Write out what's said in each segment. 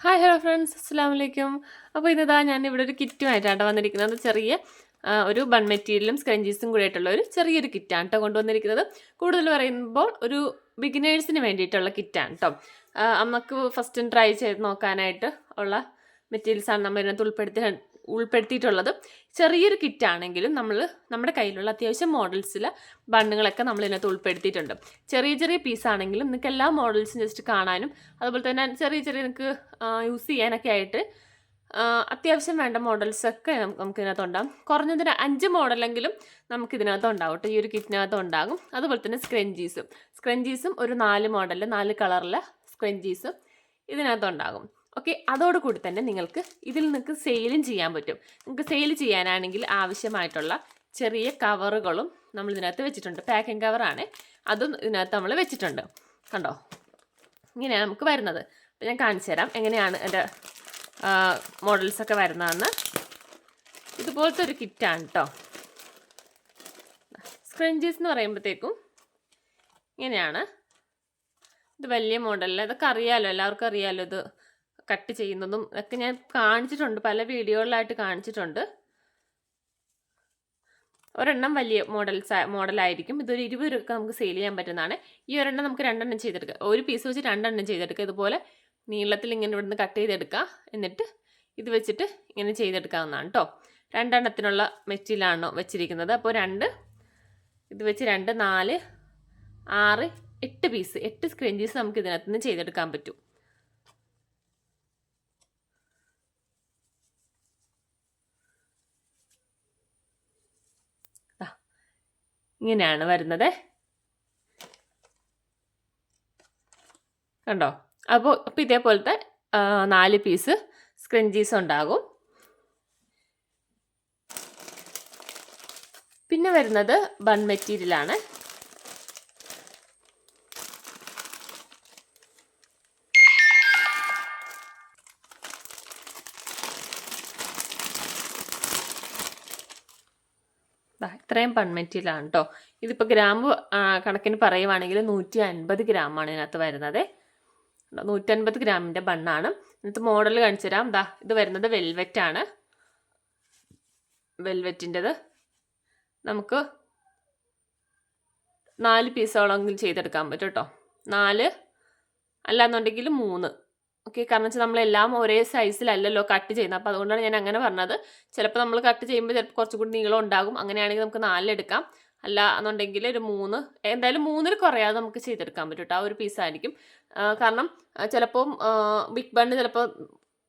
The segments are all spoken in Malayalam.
ഹായ് ഹലോ ഫ്രണ്ട്സ് അസ്സാം വലൈക്കും അപ്പോൾ ഇന്നതാ ഞാൻ ഇവിടെ ഒരു കിറ്റുമായിട്ടാണ് വന്നിരിക്കുന്നത്. ചെറിയ ഒരു ബൺ മെറ്റീരിയലും സ്ക്രഞ്ചീസും കൂടി ആയിട്ടുള്ള ഒരു ചെറിയൊരു കിറ്റാണ് കേട്ടോ കൊണ്ടുവന്നിരിക്കുന്നത്. കൂടുതൽ പറയുമ്പോൾ ഒരു ബിഗിനേഴ്സിന് വേണ്ടിയിട്ടുള്ള കിറ്റാണ് കേട്ടോ നമുക്ക് ഫസ്റ്റ് ട്രൈ ചെയ്ത് നോക്കാനായിട്ട് ഉള്ള മെറ്റീരിയൽസാണ് നമ്മൾ ഇതിനകത്ത് ഉൾപ്പെടുത്തി ഉൾപ്പെടുത്തിയിട്ടുള്ളത്. ചെറിയൊരു കിറ്റ് ആണെങ്കിലും നമ്മൾ നമ്മുടെ കയ്യിലുള്ള അത്യാവശ്യം മോഡൽസിൽ ബണ്ണുകളൊക്കെ നമ്മൾ ഇതിനകത്ത് ഉൾപ്പെടുത്തിയിട്ടുണ്ട്. ചെറിയ ചെറിയ പീസാണെങ്കിലും നിങ്ങൾക്ക് എല്ലാ മോഡൽസും ജസ്റ്റ് കാണാനും അതുപോലെ തന്നെ ചെറിയ ചെറിയ നിങ്ങൾക്ക് യൂസ് ചെയ്യാനൊക്കെ ആയിട്ട് അത്യാവശ്യം വേണ്ട മോഡൽസൊക്കെ നമുക്ക് ഇതിനകത്ത് ഉണ്ടാകും കുറഞ്ഞതിന് അഞ്ച് മോഡലെങ്കിലും നമുക്ക് ഇതിനകത്ത് ഉണ്ടാവും കേട്ടോ. ഈ ഒരു കിറ്റിനകത്ത് ഉണ്ടാകും. അതുപോലെ തന്നെ സ്ക്രഞ്ചീസും സ്ക്രഞ്ചീസും ഒരു നാല് മോഡലിൽ നാല് കളറിലെ സ്ക്രഞ്ചീസും ഇതിനകത്ത് ഉണ്ടാകും. ഓക്കെ അതോടുകൂടി തന്നെ നിങ്ങൾക്ക് ഇതിൽ നിങ്ങൾക്ക് സെയിലും ചെയ്യാൻ പറ്റും. നിങ്ങൾക്ക് സെയിൽ ചെയ്യാനാണെങ്കിൽ ആവശ്യമായിട്ടുള്ള ചെറിയ കവറുകളും നമ്മൾ ഇതിനകത്ത് വെച്ചിട്ടുണ്ട്. പാക്കിംഗ് കവറാണ് അതും ഇതിനകത്ത് നമ്മൾ വെച്ചിട്ടുണ്ട്. കണ്ടോ? ഇങ്ങനെയാണ് നമുക്ക് വരുന്നത്. അപ്പോൾ ഞാൻ കാണിച്ചു തരാം എങ്ങനെയാണ് എന്റെ മോഡൽസൊക്കെ വരുന്നതെന്ന്. ഇതുപോലത്തെ ഒരു കിറ്റാണ് കേട്ടോ സ്ക്രഞ്ചീസ് എന്ന് പറയുമ്പോഴത്തേക്കും ഇങ്ങനെയാണ്. ഇത് വലിയ മോഡലിൽ ഇതൊക്കെ അറിയാമല്ലോ എല്ലാവർക്കും അറിയാമല്ലോ ഇത്? കട്ട് ചെയ്യുന്നതും ഒക്കെ ഞാൻ കാണിച്ചിട്ടുണ്ട്. പല വീഡിയോകളിലായിട്ട് കാണിച്ചിട്ടുണ്ട്. ഒരെണ്ണം വലിയ മോഡൽസ് മോഡലായിരിക്കും. ഇതൊരു ഇരുപത് രൂപ നമുക്ക് സെയിൽ ചെയ്യാൻ പറ്റുന്നതാണ്. ഈ ഒരെണ്ണം നമുക്ക് രണ്ടെണ്ണം ചെയ്തെടുക്കാം. ഒരു പീസ് വെച്ച് രണ്ടെണ്ണം ചെയ്തെടുക്കുക ഇതുപോലെ നീളത്തിൽ ഇങ്ങനെ ഇവിടുന്ന് കട്ട് ചെയ്തെടുക്കുക എന്നിട്ട് ഇത് വെച്ചിട്ട് ഇങ്ങനെ ചെയ്തെടുക്കാവുന്നതാണ് കേട്ടോ രണ്ടെണ്ണത്തിനുള്ള മെറ്റീരിയലാണ് വെച്ചിരിക്കുന്നത്. അപ്പോൾ രണ്ട് ഇത് വെച്ച് രണ്ട് നാല് ആറ് എട്ട് പീസ് എട്ട് സ്ക്രഞ്ചീസ് നമുക്ക് ഇതിനകത്ത് നിന്ന് ചെയ്തെടുക്കാൻ പറ്റും. ഇങ്ങനെയാണ് വരുന്നത്. കണ്ടോ? അപ്പോൾ അപ്പോൾ ഇതേപോലത്തെ നാല് പീസ് സ്ക്രഞ്ചീസ് ഉണ്ടാകും. പിന്നെ വരുന്നത് ബൺ മെറ്റീരിയലാണ് ദാ ഇത്രയും ബൺ മെറ്റീരിയലാണ് കേട്ടോ ഇതിപ്പോൾ ഗ്രാം കണക്കിന് പറയുവാണെങ്കിൽ നൂറ്റി അൻപത് ഗ്രാമാണ് ഇതിനകത്ത് വരുന്നത്. നൂറ്റൻപത് ഗ്രാമിന്റെ ബണ്ണാണ്. ഇന്നത്തെ മോഡൽ കാണിച്ചു തരാം. ദാ ഇത് വരുന്നത് വെൽവെറ്റ് ആണ്. വെൽവെറ്റിന്റെത് നമുക്ക് നാല് പീസോളെങ്കിലും ചെയ്തെടുക്കാൻ പറ്റും കേട്ടോ നാല് അല്ലാന്നുണ്ടെങ്കിൽ മൂന്ന്. ഓക്കെ കാരണം വെച്ചാൽ നമ്മളെല്ലാം ഒരേ സൈസിലല്ലല്ലോ കട്ട് ചെയ്യുന്നത്. അപ്പോൾ അതുകൊണ്ടാണ് ഞാൻ അങ്ങനെ പറഞ്ഞത്. ചിലപ്പോൾ നമ്മൾ കട്ട് ചെയ്യുമ്പോൾ ചിലപ്പോൾ കുറച്ചും കൂടി നീളം ഉണ്ടാകും. അങ്ങനെയാണെങ്കിൽ നമുക്ക് നാലിലെടുക്കാം അല്ല എന്നുണ്ടെങ്കിൽ ഒരു മൂന്ന് എന്തായാലും മൂന്നിൽ കുറയാതെ നമുക്ക് ചെയ്തെടുക്കാൻ പറ്റും കേട്ടോ ആ ഒരു പീസായിരിക്കും കാരണം ചിലപ്പോൾ ചിലപ്പം ബിഗ് ബണ്ണ് ചിലപ്പോൾ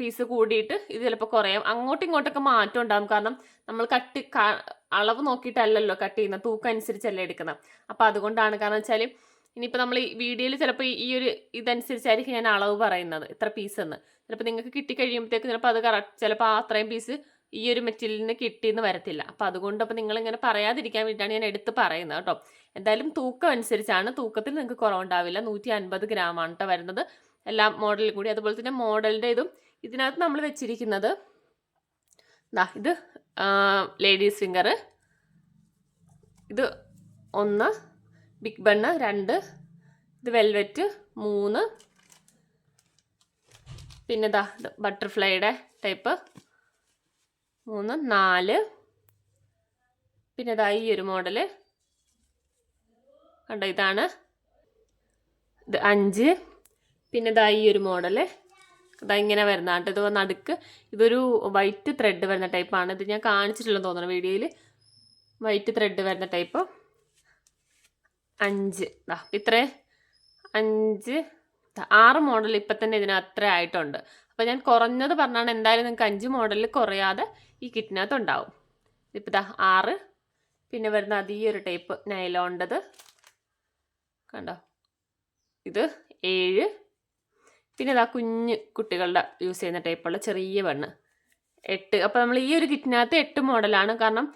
പീസ് കൂടിയിട്ട് ഇത് ചിലപ്പോൾ കുറയാം. അങ്ങോട്ടും ഇങ്ങോട്ടൊക്കെ മാറ്റം ഉണ്ടാകും. കാരണം നമ്മൾ കട്ട് അളവ് നോക്കിയിട്ടല്ലല്ലോ കട്ട് ചെയ്യുന്നത്. തൂക്കം അനുസരിച്ചല്ലേ എടുക്കുന്നത്. അപ്പോൾ അതുകൊണ്ടാണ്. കാരണം വെച്ചാൽ ഇനിയിപ്പോൾ നമ്മൾ ഈ വീഡിയോയിൽ ചിലപ്പോൾ ഈ ഒരു ഇതനുസരിച്ചായിരിക്കും ഞാൻ അളവ് പറയുന്നത് ഇത്ര പീസ് എന്ന്. ചിലപ്പോൾ നിങ്ങൾക്ക് കിട്ടിക്കഴിയുമ്പോഴത്തേക്ക് ചിലപ്പോൾ അത് കറക്റ്റ് ചിലപ്പോൾ ആ അത്രയും പീസ് ഈ ഒരു മെറ്റീരിയലിന് കിട്ടിയെന്ന് വരത്തില്ല. അപ്പോൾ അതുകൊണ്ട് അപ്പോൾ നിങ്ങളിങ്ങനെ പറയാതിരിക്കാൻ വേണ്ടിയിട്ടാണ് ഞാൻ എടുത്ത് പറയുന്നത് കേട്ടോ. എന്തായാലും തൂക്കം അനുസരിച്ചാണ്. തൂക്കത്തിൽ നിങ്ങൾക്ക് കുറവുണ്ടാവില്ല. നൂറ്റി അൻപത് ഗ്രാമാണ് കേട്ടോ വരുന്നത്. എല്ലാ മോഡലിൽ കൂടി. അതുപോലെ തന്നെ മോഡലിന്റെ ഇതും ഇതിനകത്ത് നമ്മൾ വെച്ചിരിക്കുന്നത് ദാ ഇത് ലേഡീസ് ഫിംഗർ ഇത് ഒന്ന് ബിഗ് ബണ്ണ് രണ്ട് ഇത് വെൽവെറ്റ് മൂന്ന്. പിന്നെ ഇതാ ബട്ടർഫ്ലൈയുടെ ടൈപ്പ് മൂന്ന് നാല്. പിന്നെ ഇതാ ഈ ഒരു മോഡൽ കണ്ടോ ഇതാണ്. ഇത് അഞ്ച്. പിന്നെ ഇതാ ഈ ഒരു മോഡൽ ഇതാ ഇങ്ങനെ വരുന്ന കേട്ടോ. ഇത് നടുക്ക് ഇതൊരു വൈറ്റ് ത്രെഡ് വരുന്ന ടൈപ്പാണ് ഇത് ഞാൻ കാണിച്ചിട്ടില്ലെന്ന് തോന്നുന്നു വീഡിയോയിൽ വൈറ്റ് ത്രെഡ് വരുന്ന ടൈപ്പ് അഞ്ച്. ദാ ഇത്രേ. അഞ്ച്. ആറ് മോഡൽ ഇപ്പം തന്നെ ഇതിന് അത്ര ആയിട്ടുണ്ട്. അപ്പോൾ ഞാൻ കുറഞ്ഞത് പറഞ്ഞാണ് എന്തായാലും നിങ്ങൾക്ക് അഞ്ച് മോഡലിൽ കുറയാതെ ഈ കിറ്റിനകത്ത് ഉണ്ടാവും. ഇപ്പം ഇതാ ആറ്. പിന്നെ വരുന്ന അത് ഈ ഒരു ടൈപ്പ് നൈലോണ്ടത് കണ്ടോ? ഇത് ഏഴ്. പിന്നെ ഇതാ കുഞ്ഞ് കുട്ടികളുടെ യൂസ് ചെയ്യുന്ന ടൈപ്പുള്ള ചെറിയ പെണ്ണ്. എട്ട്. അപ്പോൾ നമ്മൾ ഈ ഒരു കിറ്റിനകത്ത് എട്ട് മോഡലാണ് കാരണം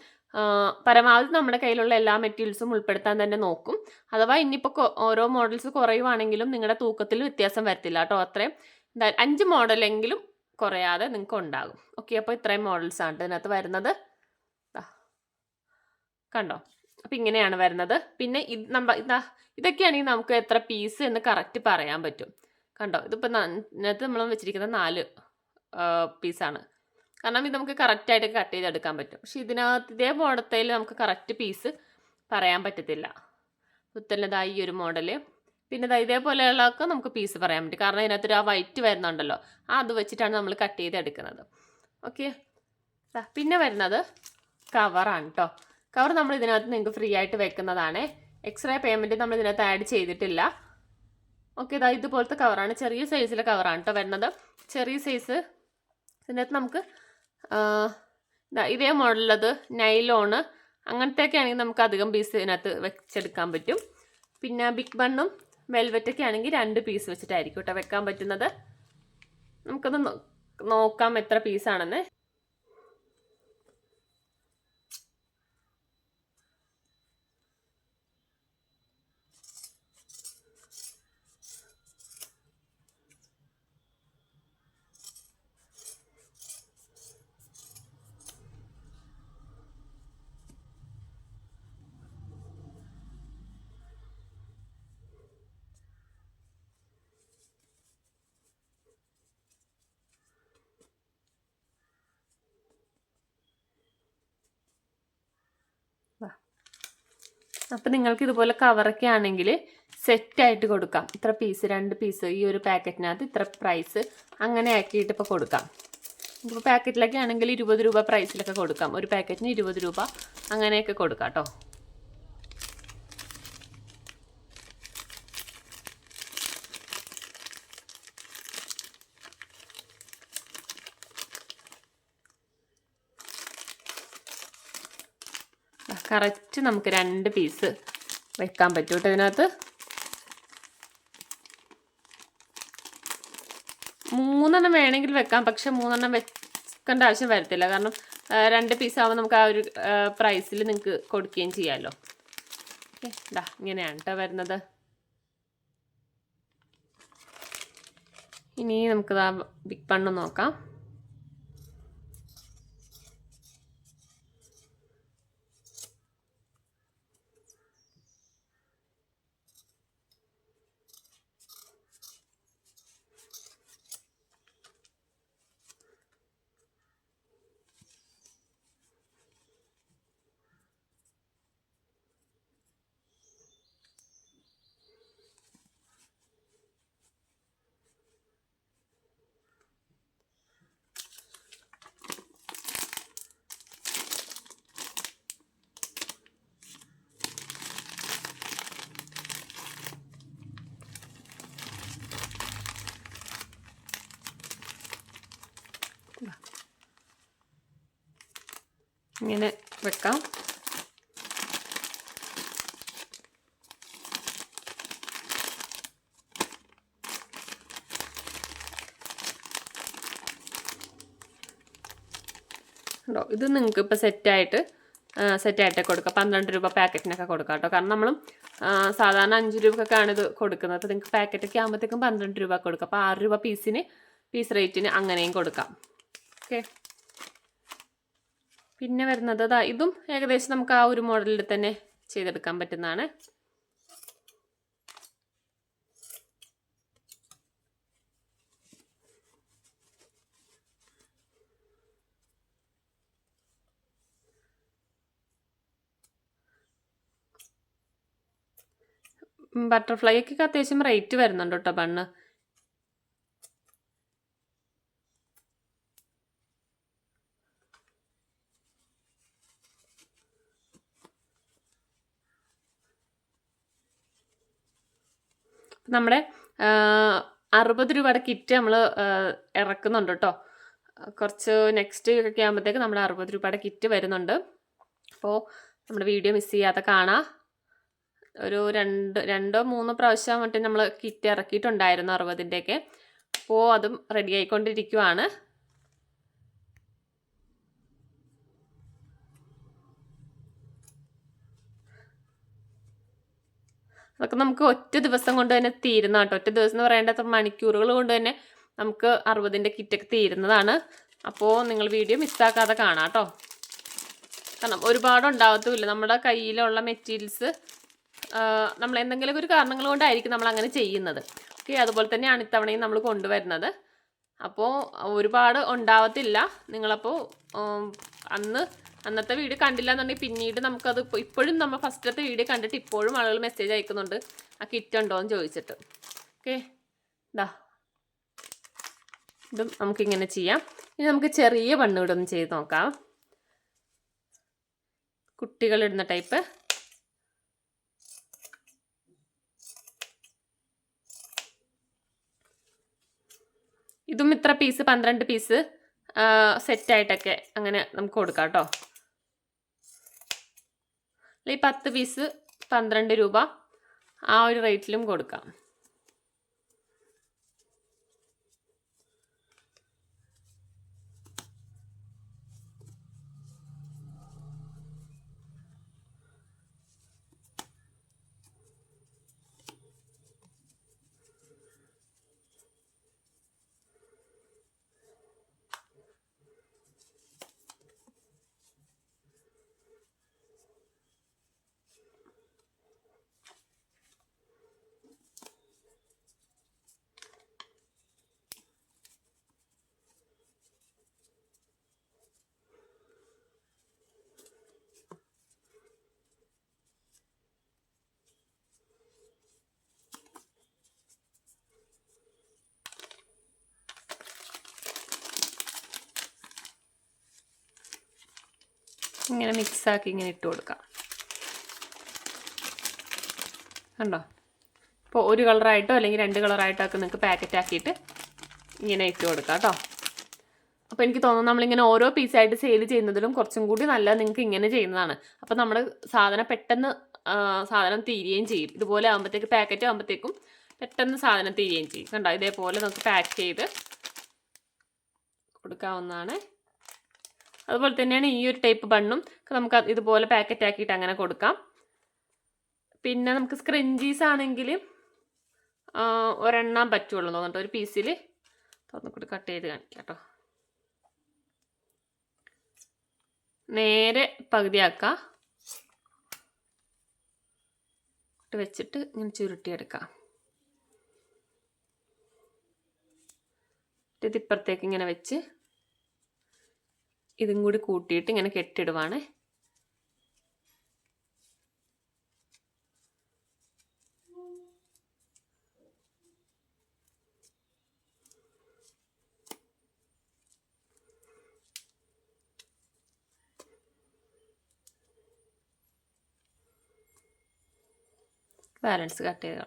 പരമാവധി നമ്മുടെ കയ്യിലുള്ള എല്ലാ മെറ്റീരിയൽസും ഉൾപ്പെടുത്താൻ തന്നെ നോക്കും. അഥവാ ഇനിയിപ്പോൾ ഓരോ മോഡൽസ് കുറയുവാണെങ്കിലും നിങ്ങളുടെ തൂക്കത്തിൽ വ്യത്യാസം വരത്തില്ല കേട്ടോ. അത്രയും എന്തായാലും അഞ്ച് മോഡലെങ്കിലും കുറയാതെ നിങ്ങൾക്ക് ഉണ്ടാകും. ഓക്കെ അപ്പോൾ ഇത്രയും മോഡൽസ് ആണ് ഇതിനകത്ത് വരുന്നത്. കണ്ടോ? അപ്പം ഇങ്ങനെയാണ് വരുന്നത്. പിന്നെ ഇത് നമ്മ ഇതാ ഇതൊക്കെയാണെങ്കിൽ നമുക്ക് എത്ര പീസ് എന്ന് കറക്റ്റ് പറയാൻ പറ്റും. കണ്ടോ? ഇതിപ്പോൾ ഇതിനകത്ത് നമ്മൾ വെച്ചിരിക്കുന്ന നാല് പീസാണ് കാരണം ഇത് നമുക്ക് കറക്റ്റായിട്ട് കട്ട് ചെയ്തെടുക്കാൻ പറ്റും. പക്ഷെ ഇതിനകത്ത് ഇതേ മോഡത്തേൽ നമുക്ക് കറക്റ്റ് പീസ് പറയാൻ പറ്റത്തില്ല. പുത്തലിനതാ ഈ ഒരു മോഡൽ പിന്നെ ദാ ഇതേപോലെയുള്ളതൊക്കെ നമുക്ക് പീസ് പറയാൻ പറ്റും. കാരണം ഇതിനകത്തൊരു ആ വൈറ്റ് വരുന്നുണ്ടല്ലോ ആ അത് വെച്ചിട്ടാണ് നമ്മൾ കട്ട് ചെയ്തെടുക്കുന്നത്. ഓക്കെ പിന്നെ വരുന്നത് കവറാണ് കേട്ടോ കവർ നമ്മൾ ഇതിനകത്ത് നിങ്ങൾക്ക് ഫ്രീ ആയിട്ട് വെക്കുന്നതാണ്. എക്സ്ട്രാ പേയ്മെന്റ് നമ്മൾ ഇതിനകത്ത് ആഡ് ചെയ്തിട്ടില്ല. ഓക്കെ ഇതാ ഇതുപോലത്തെ കവറാണ് ചെറിയ സൈസിലെ കവറാണ് കേട്ടോ വരുന്നത്. ചെറിയ സൈസ് ഇതിനകത്ത് നമുക്ക് ഇതേ മോഡലുള്ളത് നൈലോണ്. അങ്ങനത്തെയൊക്കെ ആണെങ്കിൽ നമുക്ക് അധികം പീസ് ഇതിനകത്ത് വെച്ചെടുക്കാൻ പറ്റും. പിന്നെ ബിഗ് ബണ്ണും വെൽവെറ്റൊക്കെ ആണെങ്കിൽ രണ്ട് പീസ് വെച്ചിട്ടായിരിക്കും കേട്ടോ വെക്കാൻ പറ്റുന്നത്. നമുക്കൊന്ന് നോക്കാം എത്ര പീസാണെന്ന് അപ്പം നിങ്ങൾക്ക് ഇതുപോലെ കവറൊക്കെ ആണെങ്കിൽ സെറ്റായിട്ട് കൊടുക്കാം. ഇത്ര പീസ് രണ്ട് പീസ് ഈ ഒരു പാക്കറ്റിനകത്ത് ഇത്ര പ്രൈസ് അങ്ങനെ ആക്കിയിട്ട് ഇപ്പോൾ കൊടുക്കാം. ഇപ്പോൾ പാക്കറ്റിലൊക്കെ ആണെങ്കിൽ ഇരുപത് രൂപ പ്രൈസിലൊക്കെ കൊടുക്കാം. ഒരു പാക്കറ്റിന് ഇരുപത് രൂപ അങ്ങനെയൊക്കെ കൊടുക്കാം കേട്ടോ കറക്റ്റ് നമുക്ക് രണ്ട് പീസ് വെക്കാൻ പറ്റും കേട്ടോ ഇതിനകത്ത്. മൂന്നെണ്ണം വേണമെങ്കിൽ വെക്കാം പക്ഷെ മൂന്നെണ്ണം വെക്കേണ്ട ആവശ്യം വരത്തില്ല. കാരണം രണ്ട് പീസ് ആവുമ്പോൾ നമുക്ക് ആ ഒരു പ്രൈസിൽ നിങ്ങൾക്ക് കൊടുക്കുകയും ചെയ്യാമല്ലോ ഓക്കെ ഇതാ ഇങ്ങനെയാണ് കേട്ടോ വരുന്നത്. ഇനി നമുക്ക് ബിഗ് പണ്ണ് നോക്കാം. ഇങ്ങനെ വെക്കാം. ഉണ്ടോ ഇത് നിങ്ങൾക്ക് ഇപ്പോൾ സെറ്റായിട്ട് സെറ്റായിട്ട് കൊടുക്കുക പന്ത്രണ്ട് രൂപ പാക്കറ്റിനൊക്കെ കൊടുക്കാം കേട്ടോ. കാരണം നമ്മൾ സാധാരണ അഞ്ച് രൂപക്കൊക്കെയാണ് ഇത് കൊടുക്കുന്നത്. അപ്പോൾ നിങ്ങൾക്ക് പാക്കറ്റൊക്കെ ആകുമ്പോഴത്തേക്കും പന്ത്രണ്ട് രൂപ കൊടുക്കുക അപ്പോൾ ആറ് രൂപ പീസിന് പീസ് റേറ്റിന് അങ്ങനെയും കൊടുക്കാം. ഓക്കെ പിന്നെ വരുന്നത് അതാ ഇതും ഏകദേശം നമുക്ക് ആ ഒരു മോഡലിൽ തന്നെ ചെയ്തെടുക്കാൻ പറ്റുന്നതാണ്. ബട്ടർഫ്ലൈക്കൊക്കെ അത്യാവശ്യം റേറ്റ് വരുന്നുണ്ട് കേട്ടോ ബണ്ണ്. നമ്മുടെ അറുപത് രൂപയുടെ കിറ്റ് നമ്മൾ ഇറക്കുന്നുണ്ട് കേട്ടോ കുറച്ച് നെക്സ്റ്റ് ഒക്കെ ആകുമ്പോഴത്തേക്ക് നമ്മുടെ അറുപത് രൂപയുടെ കിറ്റ് വരുന്നുണ്ട്. അപ്പോൾ നമ്മുടെ വീഡിയോ മിസ് ചെയ്യാതെ കാണാം. ഒരു രണ്ട് രണ്ടോ മൂന്നോ പ്രാവശ്യം മറ്റേ നമ്മൾ കിറ്റ് ഇറക്കിയിട്ടുണ്ടായിരുന്നു അറുപതിന്റെയൊക്കെ അപ്പോൾ അതും റെഡി ആയിക്കൊണ്ടിരിക്കുവാണ്. അതൊക്കെ നമുക്ക് ഒറ്റ ദിവസം കൊണ്ട് തന്നെ തീരുന്ന കേട്ടോ. ഒറ്റ ദിവസം എന്ന് പറയേണ്ടത്ര മണിക്കൂറുകൾ കൊണ്ട് തന്നെ നമുക്ക് അറുപതിന്റെ കിറ്റൊക്കെ തീരുന്നതാണ്. അപ്പോൾ നിങ്ങൾ വീഡിയോ മിസ്സാക്കാതെ കാണാം കേട്ടോ. കാരണം ഒരുപാട് ഉണ്ടാകത്തുമില്ല നമ്മുടെ കയ്യിലുള്ള മെറ്റീരിയൽസ് നമ്മൾ എന്തെങ്കിലും ഒരു കാരണങ്ങൾ കൊണ്ടായിരിക്കും നമ്മൾ അങ്ങനെ ചെയ്യുന്നത്. ഓക്കെ? അതുപോലെ തന്നെയാണ് ഇത്തവണയും നമ്മൾ കൊണ്ടുവരുന്നത്. അപ്പോൾ ഒരുപാട് ഉണ്ടാവത്തില്ല. നിങ്ങളപ്പോൾ അന്ന് അന്നത്തെ വീഡിയോ കണ്ടില്ല എന്നുണ്ടെങ്കിൽ പിന്നീട് നമുക്കത് ഇപ്പൊ- ഇപ്പോഴും നമ്മൾ ഫസ്റ്റത്തെ വീഡിയോ കണ്ടിട്ട് ഇപ്പോഴും ആളുകൾ മെസ്സേജ് അയക്കുന്നുണ്ട്. ആ കിറ്റ് ഉണ്ടോ? എന്ന് ചോദിച്ചിട്ട്. ഓക്കെ? ഇതാ ഇതും നമുക്കിങ്ങനെ ചെയ്യാം. ഇനി നമുക്ക് ചെറിയ ബണ്ണ് ഒന്ന് ചെയ്ത് നോക്കാം. കുട്ടികളിടുന്ന ടൈപ്പ്. ഇതും ഇത്ര പീസ് പന്ത്രണ്ട് പീസ് സെറ്റായിട്ടൊക്കെ അങ്ങനെ നമുക്ക് കൊടുക്കാം കേട്ടോ. ഈ പത്ത് പീസ് പന്ത്രണ്ട് രൂപ ആ ഒരു റേറ്റിലും കൊടുക്കാം. ഇങ്ങനെ മിക്സാക്കി ഇങ്ങനെ ഇട്ട് കൊടുക്കാം. കണ്ടോ? ഇപ്പോൾ ഒരു കളറായിട്ടോ അല്ലെങ്കിൽ രണ്ട് കളറായിട്ടോ ഒക്കെ നിങ്ങൾക്ക് പാക്കറ്റ് ആക്കിയിട്ട് ഇങ്ങനെ ഇട്ട് കൊടുക്കാം കേട്ടോ. അപ്പോൾ എനിക്ക് തോന്നുന്നു നമ്മളിങ്ങനെ ഓരോ പീസായിട്ട് സെയിൽ ചെയ്യുന്നതിലും കുറച്ചും കൂടി നല്ലത് നിങ്ങൾക്ക് ഇങ്ങനെ ചെയ്യുന്നതാണ്. അപ്പോൾ നമ്മുടെ സാധനം പെട്ടെന്ന് സാധനം തീരുകയും ചെയ്യും. ഇതുപോലെ ആകുമ്പോഴത്തേക്ക് പാക്കറ്റ് ആകുമ്പോഴത്തേക്കും പെട്ടെന്ന് സാധനം തീരുകയും ചെയ്യും. കണ്ടോ? ഇതേപോലെ നമുക്ക് പാക്ക് ചെയ്ത് കൊടുക്കാവുന്നതാണ്. അതുപോലെ തന്നെയാണ് ഈ ഒരു ടൈപ്പ് ബണ്ണും. നമുക്ക് ഇതുപോലെ പാക്കറ്റ് ആക്കിയിട്ട് അങ്ങനെ കൊടുക്കാം. പിന്നെ നമുക്ക് സ്ക്രഞ്ചീസ് ആണെങ്കിൽ ഒരെണ്ണം പറ്റുള്ളൂ തോന്നിട്ട് ഒരു പീസിൽ തോന്നിക്കൂടി കട്ട് ചെയ്ത് കാണിക്കാം കേട്ടോ നേരെ പകുതിയാക്കാം. ഇട്ട് വെച്ചിട്ട് ഇങ്ങനെ ചുരുട്ടിയെടുക്കാം. ഇത് ഇപ്പുറത്തേക്ക് ഇങ്ങനെ വെച്ച് ഇതും കൂടി കൂട്ടിയിട്ട് ഇങ്ങനെ കെട്ടിടുവാണ്. ബാലൻസ് കട്ട് ചെയ്യുക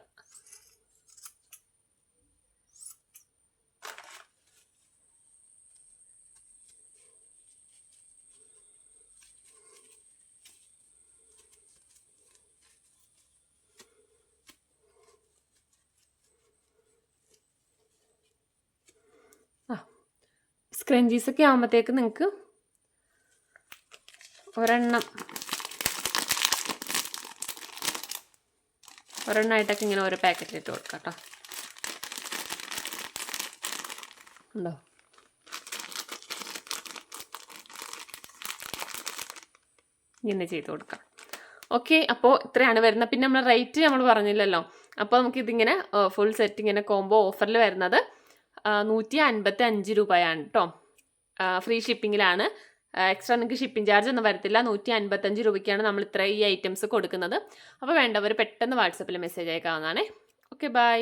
സ്ക്രഞ്ചീസ് ഒക്കെ ആകുമ്പോഴത്തേക്ക് നിങ്ങൾക്ക് ഒരെണ്ണം ഒരെണ്ണമായിട്ടൊക്കെ ഇങ്ങനെ ഓരോ പാക്കറ്റിൽ ഇട്ട് കൊടുക്കാം കേട്ടോ. ഉണ്ടോ? ഇങ്ങനെ ചെയ്ത് കൊടുക്കാം. ഓക്കെ അപ്പോൾ ഇത്രയാണ് വരുന്നത്. പിന്നെ നമ്മൾ റേറ്റ് നമ്മൾ പറഞ്ഞില്ലല്ലോ. അപ്പോൾ നമുക്കിതിങ്ങനെ ഫുൾ സെറ്റ് ഇങ്ങനെ കോംബോ ഓഫറിൽ വരുന്നത് നൂറ്റി അൻപത്തി അഞ്ച് രൂപയാണ് കേട്ടോ ഫ്രീ ഷിപ്പിങ്ങിലാണ് എക്സ്ട്രാ നിങ്ങൾക്ക് ഷിപ്പിംഗ് ചാർജ് ഒന്നും വരത്തില്ല. നൂറ്റി അൻപത്തഞ്ച് രൂപയ്ക്കാണ് നമ്മൾ ഇത്ര ഈ ഐറ്റംസ് കൊടുക്കുന്നത്. അപ്പോൾ വേണ്ടവർ പെട്ടെന്ന് വാട്സപ്പിൽ മെസ്സേജ് അയക്കാവുന്നതാണേ. Okay bye